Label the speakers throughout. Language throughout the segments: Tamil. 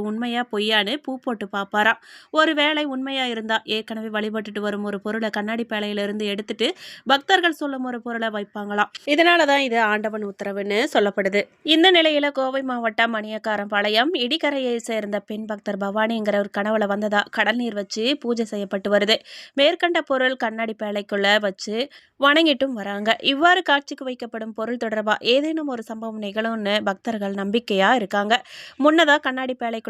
Speaker 1: அது உண்மையா பொய்யான்னு பூ போட்டு பார்ப்பாராம் ஒரு வேளை உண்மையா இருந்தா ஏற்கனவே வழிபட்டுட்டு வரும் ஒரு பொருளை கண்ணாடி பேழையிலிருந்து எடுத்துட்டு பக்தர்கள் சொல்லும் ஒரு பொருளை வைப்பாங்களாம். இதனால தான் இது ஆண்டவன் உத்தரவுன்னு சொல்லப்படுது. இந்த நிலையில கோவை மாவட்டம் மணியக்காரம்பாளையம் இடிக்கரையை சேர்ந்த பெண் பக்தர் பவானிங்கிற ஒரு கனவுல வந்ததா கடல் நீர் வச்சு பூஜை செய்யப்பட்டு வருது. மேற்கண்ட பொருள் கண்ணாடி பேழைக்குள்ள வச்சு வணங்கிட்டும் வராங்க. இவ்வாறு காட்சிக்கு வைக்கப்படும் பொருள் தொடர்பா ஏதேனும் ஒரு சம்பவம் நிகழும்னு பக்தர்கள் நம்பிக்கையா இருக்காங்க. முன்னதா கண்ணாடி பேழைக்குள்ள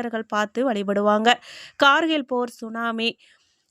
Speaker 1: பக்தர்கள் பார்த்து வழிபடுவாங்க. கார்கில் போர் சுனாமி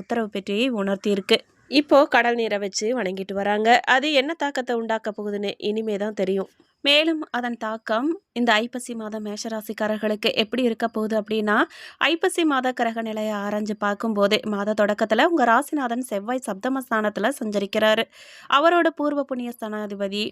Speaker 1: உத்தரவு பற்றி உணர்த்தியிருக்கு. இப்போ கடல் நீரை வச்சு வணங்கிட்டு வராங்க. அது என்ன தாக்கத்தை உண்டாக்க போகுதுன்னு இனிமே தான் தெரியும். மேலும் அதன் தாக்கம் இந்த ஐப்பசி மாதம் மேஷராசிக்காரர்களுக்கு எப்படி இருக்க போகுது அப்படின்னா ஐப்பசி மாத கிரக நிலையை ஆராய்ஞ்சு பார்க்கும்போதே மாத தொடக்கத்தில் உங்கள் ராசிநாதன் செவ்வாய் சப்தமஸ்தானத்தில் சஞ்சரிக்கிறாரு. அவரோட பூர்வ புண்ணிய ஸ்தானாதிபதி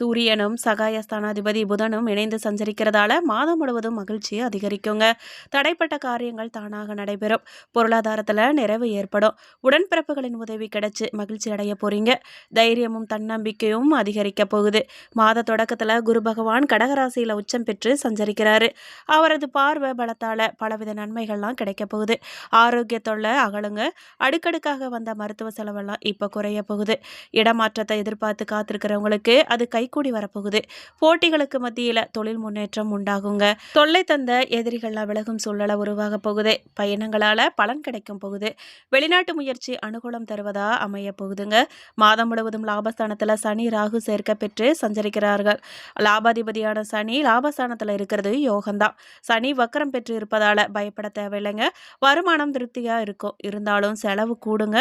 Speaker 1: சூரியனும் சகாயஸ்தானாதிபதி புதனும் இணைந்து சஞ்சரிக்கிறதால மாதம் முழுவதும் மகிழ்ச்சி அதிகரிக்குங்க. தடைப்பட்ட காரியங்கள் தானாக நடைபெறும். பொருளாதாரத்தில் நிறைவு ஏற்படும். உடன்பிறப்புகளின் உதவி கிடைச்சி மகிழ்ச்சி அடைய போறீங்க. தைரியமும் தன்னம்பிக்கையும் அதிகரிக்க போகுது. மாத தொடக்கத்தில் குரு பகவான் கடகராசியில் உச்சம் பெற்று சஞ்சரிக்கிறாரு. அவரது பார்வை பலத்தால் பலவித நன்மைகள்லாம் கிடைக்க போகுது. ஆரோக்கிய தொல்லை அகலுங்க. அடுக்கடுக்காக வந்த மருத்துவ செலவெல்லாம் இப்போ குறைய போகுது. இடமாற்றத்தை எதிர்பார்த்து காத்திருக்கிறவங்களுக்கு அது கை கைகூடி வரப்போகுது. போட்டிகளுக்கு மத்தியில் தொழில் முன்னேற்றம் உண்டாகுங்க. தொல்லை தந்த எதிரிகள்லாம் விலகும் சூழலை உருவாக போகுது. பயணங்களால் பலன் கிடைக்கும் போகுது. வெளிநாட்டு முயற்சி அனுகூலம் தருவதா அமைய போகுதுங்க. மாதம் முழுவதும் லாபஸ்தானத்தில் சனி ராகு சேர்க்க பெற்று சஞ்சரிக்கிறார்கள். லாபாதிபதியான சனி லாபஸ்தானத்தில் இருக்கிறது யோகம்தான். சனி வக்கரம் பெற்று இருப்பதால் பயப்பட தேவையில்லைங்க. வருமானம் திருப்தியாக இருக்கும். இருந்தாலும் செலவு கூடுங்க.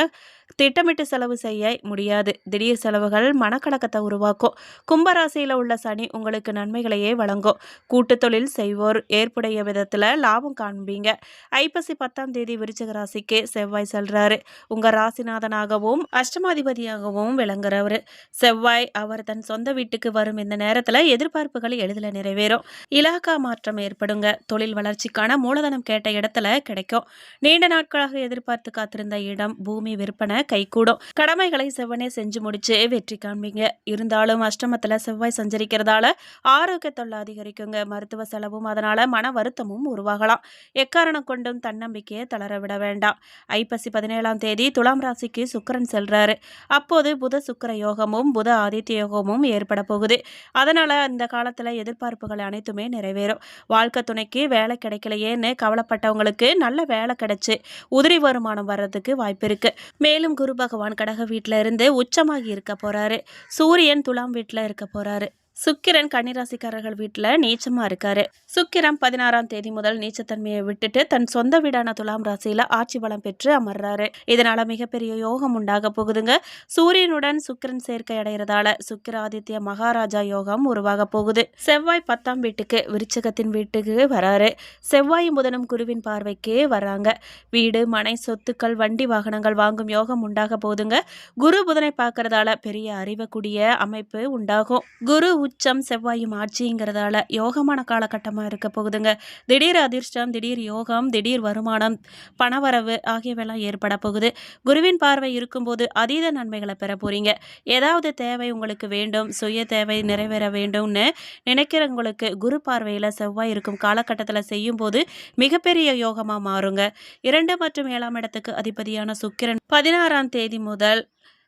Speaker 1: திட்டமிட்டு செலவு செய்ய முடியாது. திடீர் செலவுகள் மனக்கலக்கத்தை உருவாக்கும். கும்பராசியில் உள்ள சனி உங்களுக்கு நன்மைகளையே வழங்கும். கூட்டு தொழில் செய்வோர் ஏற்புடைய விதத்தில் லாபம் காண்பீங்க. ஐப்பசி பத்தாம் தேதி விருச்சக ராசிக்கு செவ்வாய் செல்றாரு. உங்கள் ராசிநாதனாகவும் அஷ்டமாதிபதியாகவும் விளங்குறவர். செவ்வாய் அவர் தன் சொந்த வீட்டுக்கு வரும் இந்த நேரத்தில் எதிர்பார்ப்புகள் எளிதில் நிறைவேறும். இலாக்கா மாற்றம் ஏற்படுங்க. தொழில் வளர்ச்சிக்கான மூலதனம் கேட்ட இடத்துல கிடைக்கும். நீண்ட நாட்களாக எதிர்பார்த்து காத்திருந்த இடம் பூமி விற்பனை கைகூடும். கடமைகளை செவ்வனே செஞ்சு முடிச்சு வெற்றி காண்பீங்க. இருந்தாலும் அஷ்டமத்தில் செவ்வாய் சஞ்சரிக்கிறதால ஆரோக்கிய தொல்லை அதிகரிக்குங்க. மருத்துவ செலவும் அதனால் மன வருத்தமும் உருவாகலாம். எக்காரணம் கொண்டும் தன்னம்பிக்கையை தளர விட வேண்டாம். ஐப்பசி பதினேழாம் தேதி துலாம் ராசிக்கு சுக்கரன் செல்றாரு. அப்போது புத சுக்கர யோகமும் புத ஆதித்ய யோகமும் ஏற்பட போகுது. அதனால இந்த காலத்தில் எதிர்பார்ப்புகள் அனைத்துமே நிறைவேறும். வாழ்க்கை துணைக்கு வேலை கிடைக்கலையேன்னு கவலைப்பட்டவங்களுக்கு நல்ல வேலை கிடைச்சு உதிரி வருமானம் வர்றதுக்கு வாய்ப்பு இருக்கு. மேலும் குரு பகவான் கடக வீட்டில இருந்து உச்சமாகி இருக்க போறாரு. சூரியன் துலாம் வீட்டில் இருக்க போறாரு. சுக்கிரன் கன்னிராசிக்காரர்கள் வீட்டில் நீச்சமாக இருக்காரு. சுக்கிரன் பதினாறாம் தேதி முதல் நீச்சத்தன்மையை விட்டுட்டு தன் சொந்த வீடான துலாம் ராசியில் ஆட்சி பலம் பெற்று அமர்றாரு. இதனால மிகப்பெரிய யோகம் உண்டாக போகுதுங்க. சூரியனுடன் சுக்கிரன் சேர்க்கை அடைகிறதால சுக்கிர ஆதித்ய மகாராஜா யோகம் உருவாக போகுது. செவ்வாய் பத்தாம் வீட்டுக்கு விருச்சகத்தின் வீட்டுக்கு வராரு. செவ்வாய் புதனும் குருவின் பார்வைக்கு வராங்க. வீடு மனை சொத்துக்கள் வண்டி வாகனங்கள் வாங்கும் யோகம் உண்டாக போகுதுங்க. குரு புதனை பார்க்கறதால பெரிய அறிவக்கூடிய அமைப்பு உண்டாகும். குரு உச்சம் செவ்வாயும் ஆட்சிங்கிறதால யோகமான காலகட்டமாக இருக்க போகுதுங்க. திடீர் அதிர்ஷ்டம் திடீர் யோகம் திடீர் வருமானம் பணவரவு ஆகியவையெல்லாம் ஏற்பட போகுது. குருவின் பார்வை இருக்கும்போது அதீத நன்மைகளை பெற போறீங்க. ஏதாவது தேவை உங்களுக்கு வேண்டும் சுய தேவை நிறைவேற வேண்டும்னு நினைக்கிறவங்களுக்கு குரு பார்வையில் செவ்வாய் இருக்கும் காலகட்டத்தில் செய்யும்போது மிகப்பெரிய யோகமாக மாறுங்க. இரண்டு மற்றும் ஏழாம் இடத்துக்கு அதிபதியான சுக்கிரன் பதினாறாம் தேதி முதல்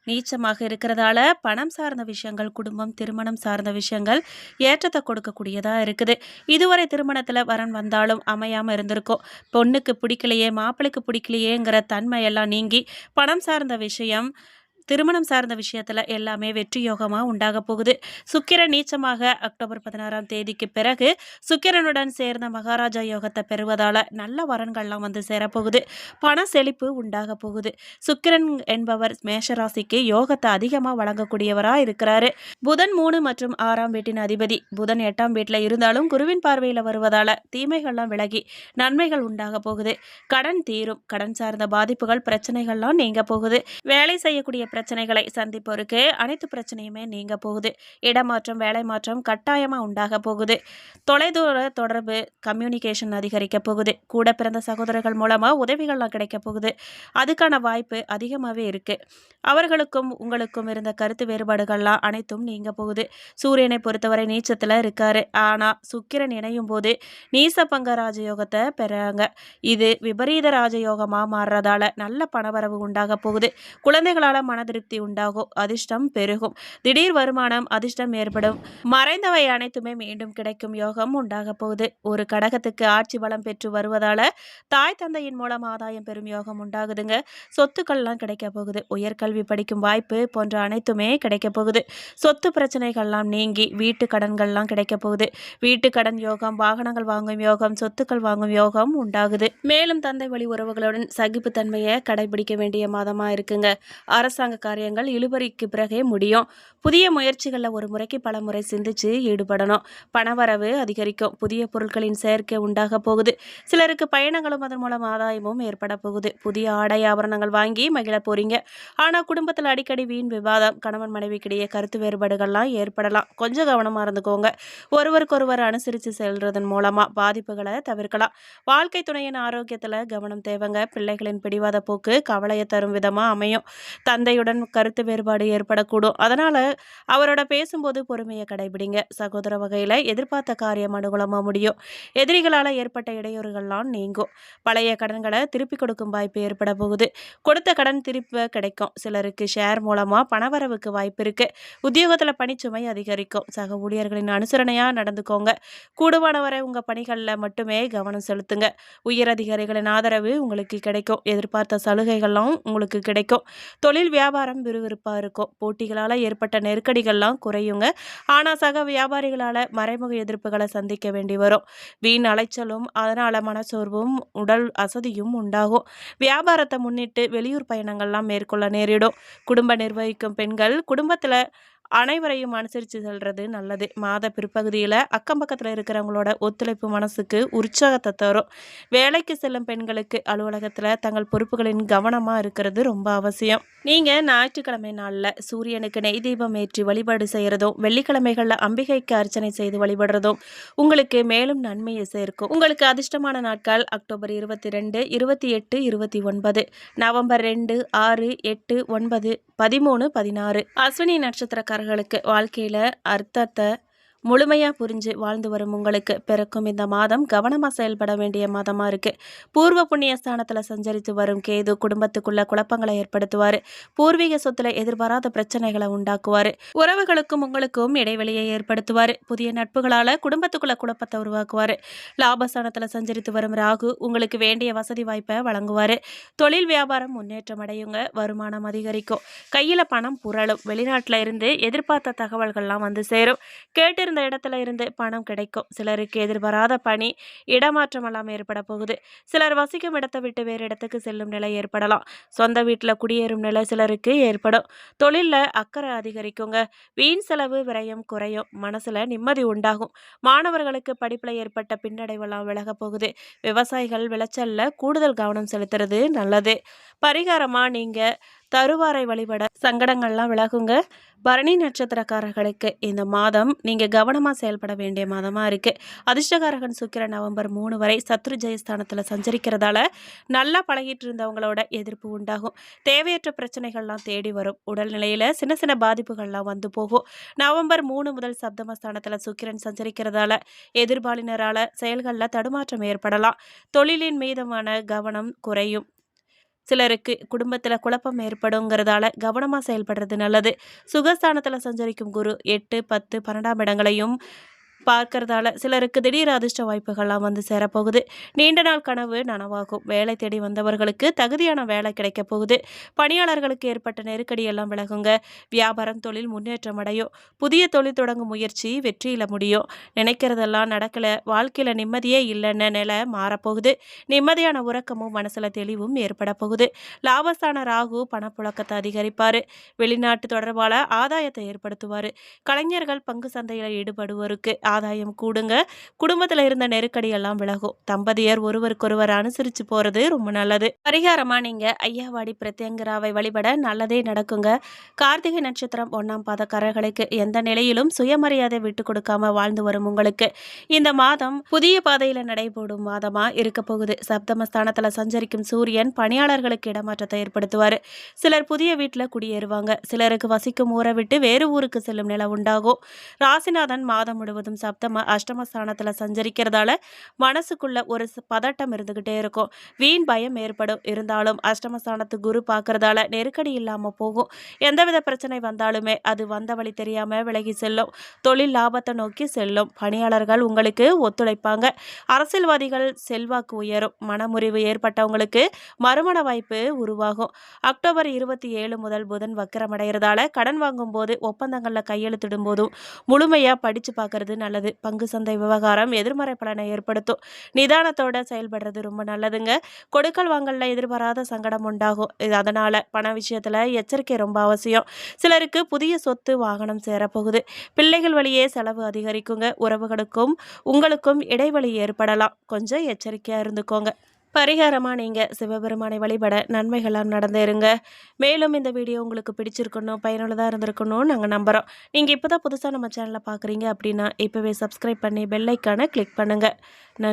Speaker 1: நீச்சமாக இருக்கிறதால பணம் சார்ந்த விஷயங்கள் குடும்பம் திருமணம் சார்ந்த விஷயங்கள் ஏற்றத்தை கொடுக்கக்கூடியதாக இருக்குது. இதுவரை திருமணத்தில் வரன் வந்தாலும் அமையாமல் இருந்திருக்கும். பொண்ணுக்கு பிடிக்கலையே மாப்பிள்ளைக்கு பிடிக்கலையேங்கிற தன்மையெல்லாம் நீங்கி பணம் சார்ந்த விஷயம் திருமணம் சார்ந்த விஷயத்தில் எல்லாமே வெற்றி யோகமாக உண்டாக போகுது. சுக்கிரன் நீச்சமாக அக்டோபர் பதினாறாம் தேதிக்கு பிறகு சுக்கிரனுடன் சேர்ந்த மகாராஜா யோகத்தை பெறுவதால் நல்ல வரன்கள்லாம் வந்து சேரப்போகுது. பண செழிப்பு உண்டாக போகுது. சுக்கிரன் என்பவர் மேஷராசிக்கு யோகத்தை அதிகமாக வழங்கக்கூடியவராக இருக்கிறாரு. புதன் மூணு மற்றும் ஆறாம் வீட்டின் அதிபதி. புதன் எட்டாம் வீட்டில் இருந்தாலும் குருவின் பார்வையில் வருவதால் தீமைகள்லாம் விலகி நன்மைகள் உண்டாக போகுது. கடன் தீரும். கடன் சார்ந்த பாதிப்புகள் பிரச்சனைகள்லாம் நீங்க போகுது. வேலை செய்யக்கூடிய பிரச்சனைகளை சந்திப்போருக்கு அனைத்து பிரச்சனையுமே நீங்க போகுது. இடமாற்றம் வேலை மாற்றம் கட்டாயமாக உண்டாக போகுது. தொலைதூர தொடர்பு கம்யூனிகேஷன் அதிகரிக்க போகுது. கூட பிறந்த சகோதரர்கள் மூலமாக உதவிகள்லாம் கிடைக்க போகுது. அதுக்கான வாய்ப்பு அதிகமாகவே இருக்கு. அவர்களுக்கும் உங்களுக்கும் இருந்த கருத்து வேறுபாடுகள்லாம் அனைத்தும் நீங்க போகுது. சூரியனை பொறுத்தவரை நீச்சத்தில் இருக்காரு. ஆனால் சுக்கிரன் இணையும் போது நீச பங்க ராஜயோகத்தை பெறாங்க. இது விபரீத ராஜயோகமாக மாறுறதால நல்ல பணவரவு உண்டாக போகுது. குழந்தைகளால் மன மனதிருப்தி உண்டாகும் அதிர்ஷ்டம் பெருகும். திடீர் வருமானம் அதிர்ஷ்டம் ஏற்படும். மறைந்தவை அனைத்துமே மீண்டும் கிடைக்கும் யோகம் உண்டாக போகுது. ஒரு கடகத்துக்கு ஆட்சி பலம் பெற்று வருவதால தாய் தந்தையின் மூலம் ஆதாயம் பெறும் யோகம் உண்டாகுதுங்க. சொத்துக்கள்லாம் கிடைக்க போகுது. உயர்கல்வி படிக்கும் வாய்ப்பு போன்ற அனைத்துமே கிடைக்க போகுது. சொத்து பிரச்சனைகள்லாம் நீங்கி வீட்டு கடன்கள்லாம் கிடைக்க போகுது. வீட்டு கடன் யோகம் வாகனங்கள் வாங்கும் யோகம் சொத்துக்கள் வாங்கும் யோகம் உண்டாகுது. மேலும் தந்தை வழி உறவுகளுடன் சகிப்புத்தன்மையை கடைபிடிக்க வேண்டிய மாதமா இருக்குங்க. அரசாங்க காரியங்கள் இழுபறிக்கு பிறகே முடியும். புதிய முயற்சிகளில் ஒரு முறைக்கு பல முறை சிந்திச்சு ஈடுபடணும். பணவரவு அதிகரிக்கும். புதிய பொருட்களின் சேர்க்கை உண்டாக போகுது. சிலருக்கு பயணங்களும் அதன் மூலம் ஆதாயமும் ஏற்பட போகுது. புதிய ஆடை ஆபரணங்கள் வாங்கி மகிழ போறீங்க. ஆனால் குடும்பத்தில் அடிக்கடி வீண் விவாதம் கணவன் மனைவிக்கிடையே கருத்து வேறுபாடுகள்லாம் ஏற்படலாம். கொஞ்சம் கவனமாக இருந்துக்கோங்க. ஒருவருக்கொருவர் அனுசரித்து செல்றதன் மூலமாக பாதிப்புகளை தவிர்க்கலாம். வாழ்க்கை துணையின் ஆரோக்கியத்தில் கவனம் தேவைங்க. பிள்ளைகளின் பிடிவாத போக்கு கவலையை தரும் விதமாக அமையும். தந்தையுடன் கருத்து வேறுபாடு ஏற்படக்கூடும். அதனால் அவரோட பேசும்போது பொறுமையை கடைபிடிங்க. சகோதர வகையில் எதிர்பார்த்த காரியம் அனுகூலமாக முடியும். எதிரிகளால் ஏற்பட்ட இடையூறுகள்லாம் நீங்கும். பழைய கடன்களை திருப்பி கொடுக்கும் வாய்ப்பு ஏற்பட போகுது. கொடுத்த கடன் திருப்பி கிடைக்கும். சிலருக்கு ஷேர் மூலமாக பணவரவுக்கு வாய்ப்பு இருக்கு. உத்தியோகத்தில் பணிச்சுமை அதிகரிக்கும். சக ஊழியர்களின் அனுசரணையாக நடந்துக்கோங்க. கூடுமானவரை உங்கள் பணிகளில் மட்டுமே கவனம் செலுத்துங்க. உயர் அதிகாரிகளின் ஆதரவு உங்களுக்கு கிடைக்கும். எதிர்பார்த்த சலுகைகள்லாம் உங்களுக்கு கிடைக்கும். தொழில் வியாபாரம் வியாபாரம் விறுவிறுப்பாக இருக்கும். போட்டிகளால் ஏற்பட்ட நெருக்கடிகள்லாம் குறையுங்க. ஆனால் சக வியாபாரிகளால் மறைமுக எதிர்ப்புகளை சந்திக்க வேண்டி வரும். வீண் அலைச்சலும் அதனால் மனச்சோர்வும் உடல் அசதியும் உண்டாகும். வியாபாரத்தை முன்னிட்டு வெளியூர் பயணங்கள்லாம் மேற்கொள்ள நேரிடும். குடும்ப நிர்வகிக்கும் பெண்கள் குடும்பத்தில் அனைவரையும் அனுசரித்து செல்வது நல்லது. மாத பிற்பகுதியில் அக்கம் பக்கத்தில் இருக்கிறவங்களோட ஒத்துழைப்பு மனசுக்கு உற்சாகத்தை தரும். வேலைக்கு செல்லும் பெண்களுக்கு அலுவலகத்தில் தங்கள் பொறுப்புகளின் கவனமாக இருக்கிறது ரொம்ப அவசியம். நீங்கள் ஞாயிற்றுக்கிழமை நாளில் சூரியனுக்கு நெய் தீபம் ஏற்றி வழிபாடு செய்கிறதும் வெள்ளிக்கிழமைகளில் அம்பிகைக்கு அர்ச்சனை செய்து வழிபடுறதும் உங்களுக்கு மேலும் நன்மையை சேர்க்கும். உங்களுக்கு அதிர்ஷ்டமான நாட்கள் அக்டோபர் இருபத்தி ரெண்டு இருபத்தி எட்டு இருபத்தி ஒன்பது நவம்பர் ரெண்டு ஆறு எட்டு ஒன்பது பதிமூணு பதினாறு. அஸ்வினி அவர்களுக்கு வாழ்க்கையில் அர்த்தத்தை முழுமையாக புரிஞ்சு வாழ்ந்து வரும் உங்களுக்கு பிறக்கும் இந்த மாதம் கவனமாக செயல்பட வேண்டிய மாதமாக இருக்குது பூர்வ புண்ணிய ஸ்தானத்தில் சஞ்சரித்து வரும் கேது குடும்பத்துக்குள்ள குழப்பங்களை ஏற்படுத்துவார். பூர்வீக சொத்துல எதிர்பாராத பிரச்சனைகளை உண்டாக்குவார். உறவுகளுக்கும் உங்களுக்கும் இடைவெளியை ஏற்படுத்துவார். புதிய நட்புகளால் குடும்பத்துக்குள்ள குழப்பத்தை உருவாக்குவார். லாபஸ்தானத்தில் சஞ்சரித்து வரும் ராகு உங்களுக்கு வேண்டிய வசதி வாய்ப்பை வழங்குவார். தொழில் வியாபாரம் முன்னேற்றம் அடையுங்க வருமானம் அதிகரிக்கும். கையில் பணம் புரளும். வெளிநாட்டில் இருந்து எதிர்பார்த்த தகவல்கள்லாம் வந்து சேரும். கேட்டு கேட்டிருந்த இடத்துல இருந்து பணம் கிடைக்கும். சிலருக்கு எதிர்பாராத பணி இடமாற்றம் எல்லாம் ஏற்பட போகுது. சிலர் வசிக்கும் இடத்தை விட்டு வேறு இடத்துக்கு செல்லும் நிலை ஏற்படலாம். சொந்த வீட்டில் குடியேறும் நிலை சிலருக்கு ஏற்படும். தொழிலில் அக்கறை அதிகரிக்குங்க. வீண் செலவு விரயம் குறையும். மனசில் நிம்மதி உண்டாகும். மாணவர்களுக்கு படிப்பில் ஏற்பட்ட பின்னடைவெல்லாம் விலக போகுது. விவசாயிகள் விளைச்சலில் கூடுதல் கவனம் செலுத்துறது நல்லது. பரிகாரமாக நீங்கள் தருவாரை வழிபட சங்கடங்கள்லாம் விலகுங்க. பரணி நட்சத்திரக்காரர்களுக்கு இந்த மாதம் நீங்கள் கவனமாக செயல்பட வேண்டிய மாதமாக இருக்குது அதிர்ஷ்டகாரகன் சுக்கிர நவம்பர் மூணு வரை சத்ரு ஜெயஸ்தானத்தில் சஞ்சரிக்கிறதால நல்லா பழகிட்டு இருந்தவங்களோட எதிர்ப்பு உண்டாகும். தேவையற்ற பிரச்சனைகள்லாம் தேடி வரும். உடல்நிலையில் சின்ன சின்ன பாதிப்புகள்லாம் வந்து போகும். நவம்பர் மூணு முதல் சப்தமஸ்தானத்தில் சுக்கிரன் சஞ்சரிக்கிறதால எதிர்பாலினரால் செயல்களில் தடுமாற்றம் ஏற்படலாம். தொழிலின் மீதமான கவனம் குறையும். சிலருக்கு குடும்பத்தில் குழப்பம் ஏற்படுங்கிறதால கவனமாக செயல்படுறது நல்லது. சுகஸ்தானத்தில் சஞ்சரிக்கும் குரு எட்டு பத்து பன்னெண்டாம் இடங்களையும் பார்க்கறதால சிலருக்கு திடீர் அதிர்ஷ்ட வாய்ப்புகள்லாம் வந்து சேரப்போகுது. நீண்ட நாள் கனவு நனவாகும். வேலை தேடி வந்தவர்களுக்கு தகுதியான வேலை கிடைக்க போகுது. பணியாளர்களுக்கு ஏற்பட்ட நெருக்கடி எல்லாம் விலகுங்க. வியாபாரம் தொழில் முன்னேற்றம் அடையும். புதிய தொழில் தொடங்கும் முயற்சி வெற்றியில் முடியும். நினைக்கிறதெல்லாம் நடக்கல. வாழ்க்கையில் நிம்மதியே இல்லைன்னு நிலை மாறப்போகுது. நிம்மதியான உறக்கமும் மனசில் தெளிவும் ஏற்பட போகுது. லாபஸ்தான ராகு பணப்புழக்கத்தை அதிகரிப்பார். வெளிநாட்டு தொடர்பான ஆதாயத்தை ஏற்படுத்துவார். கலைஞர்கள் பங்கு சந்தையில் ஈடுபடுவோருக்கு ஆதாயம் கூடுங்க. குடும்பத்தில் இருந்த நெருக்கடி எல்லாம் விலகும். தம்பதியர் ஒருவருக்கொருவர் அனுசரித்து போகிறது ரொம்ப நல்லது. பரிகாரமாக நீங்கள் ஐயாவாடி பிரத்யங்கராவை வழிபட நல்லதே நடக்குங்க. கார்த்திகை நட்சத்திரம் ஒன்றாம் பாதக்காரர்களுக்கு எந்த நிலையிலும் சுயமரியாதை விட்டு கொடுக்காம வாழ்ந்து வரும் உங்களுக்கு. இந்த மாதம் புதிய பாதையில் நடைபோடும் மாதமாக இருக்க போகுது. சப்தமஸ்தானத்தில் சஞ்சரிக்கும் சூரியன் பணியாளர்களுக்கு இடமாற்றத்தை ஏற்படுத்துவார். சிலர் புதிய வீட்டில் குடியேறுவாங்க. சிலருக்கு வசிக்கும் ஊரை விட்டு வேறு ஊருக்கு செல்லும் நிலை உண்டாகும். ராசிநாதன் மாதம் முழுவதும் சப்தம அஷ்டமஸ்தானத்தில் சஞ்சரிக்கிறதால மனசுக்குள்ள ஒரு பதட்டம் இருந்துக்கிட்டே இருக்கும். வீண் பயம் ஏற்படும். இருந்தாலும் அஷ்டமஸ்தானத்து குரு பார்க்கறதால நெருக்கடி இல்லாமல் போகும். எந்தவித பிரச்சனை வந்தாலுமே அது வந்த வழி தெரியாமல் விலகி செல்லும். தொழில் லாபத்தை நோக்கி செல்லும். பணியாளர்கள் உங்களுக்கு ஒத்துழைப்பாங்க. அரசியல்வாதிகள் செல்வாக்கு உயரும். மனமுறிவு ஏற்பட்டவங்களுக்கு மறுமண வாய்ப்பு உருவாகும். அக்டோபர் இருபத்தி ஏழு முதல் புதன் வக்கரமடைகிறதால கடன் வாங்கும் போது ஒப்பந்தங்களில் கையெழுத்திடும் போதும் முழுமையாக படித்து பார்க்கறது நல்லது. பங்கு சந்தை விவகாரம் எதிர்மறை பலனை ஏற்படுத்தும். நிதானத்தோட செயல்படுறது ரொம்ப நல்லதுங்க. கொடுக்கல் வாங்கல்ல எதிர்பாராத சங்கடம் உண்டாகும். இது அதனால் பண விஷயத்தில் எச்சரிக்கை ரொம்ப அவசியம். சிலருக்கு புதிய சொத்து வாகனம் சேரப்போகுது. பிள்ளைகள் வழியே செலவு அதிகரிக்குங்க. உறவுகளுக்கும் உங்களுக்கும் இடைவெளி ஏற்படலாம். கொஞ்சம் எச்சரிக்கையாக இருந்துக்கோங்க. பரிகாரமாக நீங்கள் சிவபெருமானை வழிபட நன்மைகளாம் நடந்தேருங்க மேலும் இந்த வீடியோ உங்களுக்கு பிடிச்சிருக்கணும் பயனுள்ளதாக இருந்திருக்கணும் நாங்கள் நம்புகிறோம் நீங்கள் இப்போ தான் புதுசாக நம்ம சேனலை பார்க்குறீங்க அப்படின்னா இப்போவே சப்ஸ்கிரைப் பண்ணி பெல்லைக்கான கிளிக் பண்ணுங்கள் நன்றி.